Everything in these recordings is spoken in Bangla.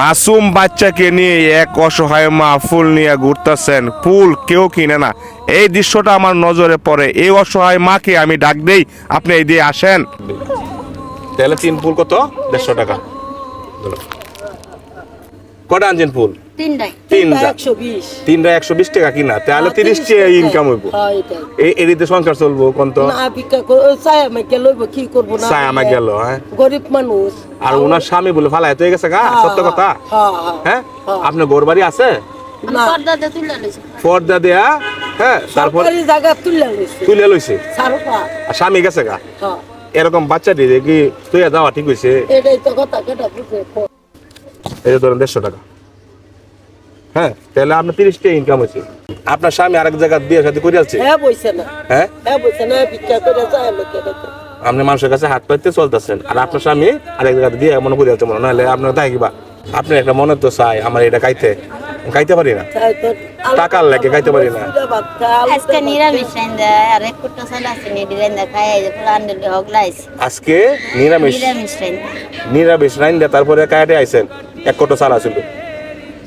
মাসুম বাচ্চাকে নিয়ে এক অসহায় মা ফুল নিয়ে ঘুরতেছেন। ফুল কেউ কিনে না। এই দৃশ্যটা আমার নজরে পড়ে। এই অসহায় মাকে আমি ডাক দেই। আপনি এই দিয়ে আসেন। তাহলে তিন ফুল কত? দেড়শো টাকা। কটা আনছেন ফুল? তিনটাই। তিনটা। একশো বিশ। তিনটা একশো বিশ টাকা কিনা? তাহলে তিরিশ টাকা। ইনকাম হইব। হ্যাঁ এই এরিতে সংসার চলবো কোন তো? না ভিক্ষা করে চাই আমাকে লইব কি করব না চাই আমার গেল হ্যাঁ। গরিব মানুষ। আর ওনার স্বামী বলে ফালাই হয়ে গেছে গা সত্য কথা? হ্যাঁ হ্যাঁ হ্যাঁ। আপনার গোর বাড়ি আছে পর্দা দেয়া হ্যাঁ তারপর তুলে লইছে। আর স্বামী গেছে গা? হ্যাঁ। এরকম বাচ্চা দিয়ে কি তুই যাওয়া ঠিক হয়েছে এটাই তো কথা কেটা বুঝে এই যে ধরেন দেড়শো টাকা। হ্যাঁ তাহলে আপনার তিরিশ টাকা ইনকাম হয়েছে। আপনার স্বামী আরেক জায়গা বিয়ে সাথে করে আছে হ্যাঁ হ্যাঁ? হ্যাঁ আপনি মানুষের কাছে হাত পাইতে চলতেছেন আর আপনার স্বামী আরেক জায়গায় দিয়ে মনে করে আছে মনে নাহলে আপনার তাই কিবা আপনি একটা মনে তো চাই আমার এটা গাইতে গাইতে পারি না? টাকার লাগে খাইতে পারি না। আজকে নিরামিষ রাইন দেয় আর এক কুট্টা চাল আছে নিডি রাইন দেয় খাই এই যে ফুল আন্ডেল হগলাইছে আজকে নিরামিষ। নিরামিষ রাইন নিরামিষ তারপরে কায়াটে আইছেন এক কোটো চাল আছিল।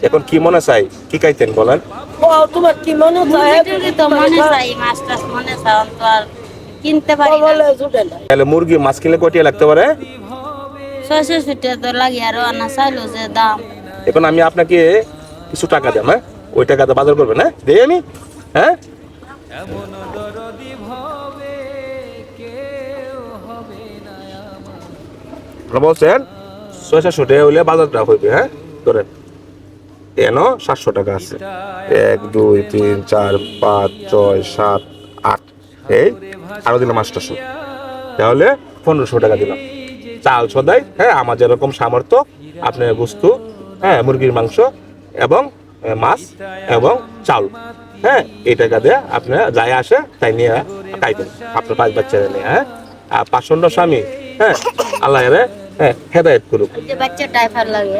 এখন কি মনে চাই? কি খাইতেন বলেন? ও তোমার কি মনে মুরগি তো মনে চাই মাছ টাছ মনে চাই আর কিনতে পারি না। বলে জুটে না। তাহলে মুরগি মাছ কিনলে কটিয়া লাগতে পারে? ছয়শো তো লাগে আর আনা চাইলো যে দাম। এখন আমি আপনাকে কিছু টাকা দেব হ্যাঁ? ওই টাকাতে বাজার করবেন হ্যাঁ দেই আমি? হ্যাঁ? বলছেন ছয় সাতশো টাকা হইলে বাজারটা হইবে হ্যাঁ? ধরেন। এন সাতশো টাকা আছে। এক দুই তিন চার পাঁচ ছয় সাত আট। এই আরও দিলাম আটশোশো তাহলে পনেরোশো টাকা দিলাম। চাল সদাই হ্যাঁ আমার যেরকম সামর্থ্য আপনার বস্তু হ্যাঁ মুরগির মাংস এবং মাছ এবং চাল হ্যাঁ এই টাকা দিয়ে আপনার যাই আসে তাই নিয়ে খাইবেন আপনার পাঁচ বাচ্চারা নিয়ে হ্যাঁ? আর পাঁচশো স্বামী হ্যাঁ? আল্লাহ এরে হ্যাঁ হেদায়ত করুক। বাচ্চা ড্রাইভার লাগে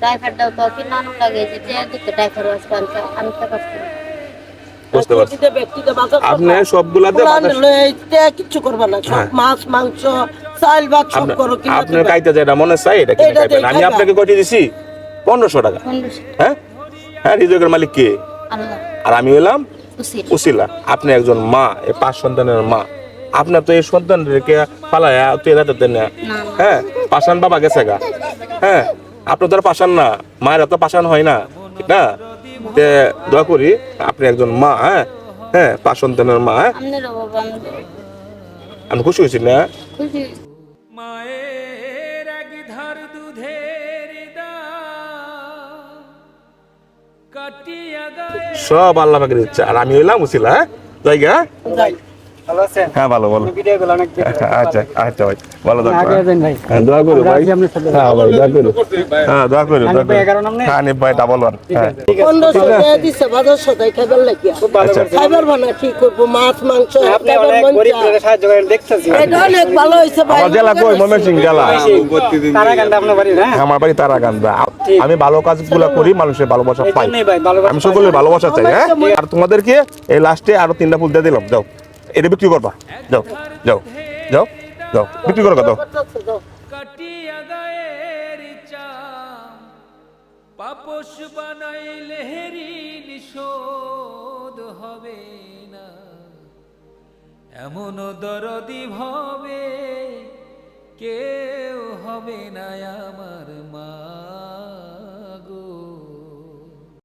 ড্রাইভারটাও তো কিনানো লাগে যে ড্রাইভার আজকে আনতে আনতে বুঝতে পারছি। আপনি সবগুলাতে না। হ্যাঁ। মাছ মাংস চাল ভাত সব আপনার- করো আপনার কাইতে যেটা মনে চাই এটা কিনে খাইবেন। আমি আপনাকে কটি দিছি পনেরোশো টাকা। হ্যাঁ? হ্যাঁ রিজকের মালিক কে? আর আমি হলাম উসিলা। আপনি একজন মা এই পাঁচ সন্তানের মা। আপনার তো এই সন্তানকে পালায় তুই রাতে দেন না। হ্যাঁ পাশান বাবা গেছে গা। হ্যাঁ আপনার তো আর পাশান না। মায়ের তো পাশান হয় না। ঠিক না? তে দোয়া করি আপনি একজন মা হ্যাঁ? হ্যাঁ পাঁচ সন্তানের মা হ্যাঁ? আমি আমি খুশি হয়েছি না? সব আল্লাহ পাকের ইচ্ছা। আর আমি হইলাম উসিলা হ্যাঁ? জায়গা যাই। ভালো আছেন? হ্যাঁ ভালো ভালো। ভিডিও গুলো অনেক আচ্ছা আচ্ছা ভাই ভালো আগে থাকবেন ভাই। হ্যাঁ দোয়া করো ভাই। আছি আপনার সাথে। হ্যাঁ ভাই দোয়া করো। হ্যাঁ দোয়া করো দোয়া করো। এগারো নাম নেই? হ্যাঁ ভাই ডাবল ওয়ান হ্যাঁ। ঠিক আছে। পনেরোশো টাকা দিচ্ছে বাজার সদাই খাইবার লাগিয়া। খুব ভালো আচ্ছা। বানা কি করব? মাছ মাংস আপনি অনেক গরিব লোকের সাহায্য করেন দেখতেছি। এটা অনেক ভালো হয়েছে ভাই। আমার জেলা কই? ময়মনসিংহ জেলা। তারা গানটা আপনার বাড়ি না আমার বাড়ি তারাকান্দা আমি ভালো কাজগুলো করি মানুষের ভালোবাসা পাই। জন্যই ভাই ভালো আমি সকলের ভালোবাসা চাই হ্যাঁ? আর তোমাদেরকে এই লাস্টে আরও তিনটা ফুল দিয়ে দিলাম যাও। এটা বিক্রি করবা। যাও যাও যাও যাও, বিক্রি করো দাও পাপস বানাইলে শোধ হবে না। এমন দরদি ভাবে